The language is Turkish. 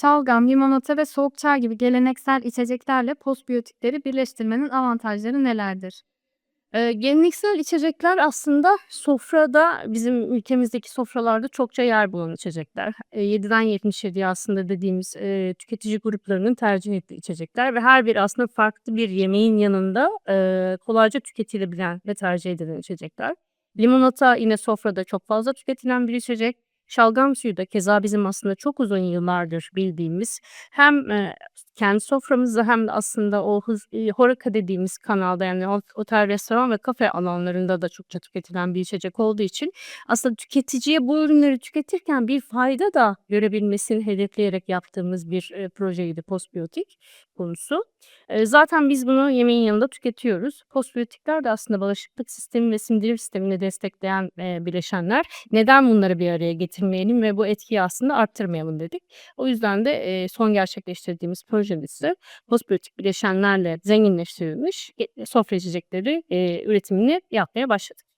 Şalgam, limonata ve soğuk çay gibi geleneksel içeceklerle postbiyotikleri birleştirmenin avantajları nelerdir? Eee, geleneksel içecekler aslında sofrada, bizim ülkemizdeki sofralarda çokça yer bulan içecekler. Eee, 7'den 77'ye aslında dediğimiz, eee, tüketici gruplarının tercih ettiği içecekler ve her biri aslında farklı bir yemeğin yanında, eee, kolayca tüketilebilen ve tercih edilen içecekler. Limonata yine sofrada çok fazla tüketilen bir içecek. Şalgam suyu da keza bizim aslında çok uzun yıllardır bildiğimiz hem, eee, kendi soframızda hem de aslında o hız HoReCa dediğimiz kanalda yani ot otel, restoran ve kafe alanlarında da çokça tüketilen bir içecek olduğu için aslında tüketiciye bu ürünleri tüketirken bir fayda da görebilmesini hedefleyerek yaptığımız bir, eee, projeydi postbiyotik konusu. Eee, zaten biz bunu yemeğin yanında tüketiyoruz. Postbiyotikler de aslında bağışıklık sistemi ve sindirim sistemini destekleyen, bileşenler. Neden bunları bir araya getirmeyelim ve bu etkiyi aslında arttırmayalım dedik. O yüzden de, eee, son gerçekleştirdiğimiz projemizde postbiyotik bileşenlerle zenginleştirilmiş, sofra içecekleri, eee, üretimini yapmaya başladık.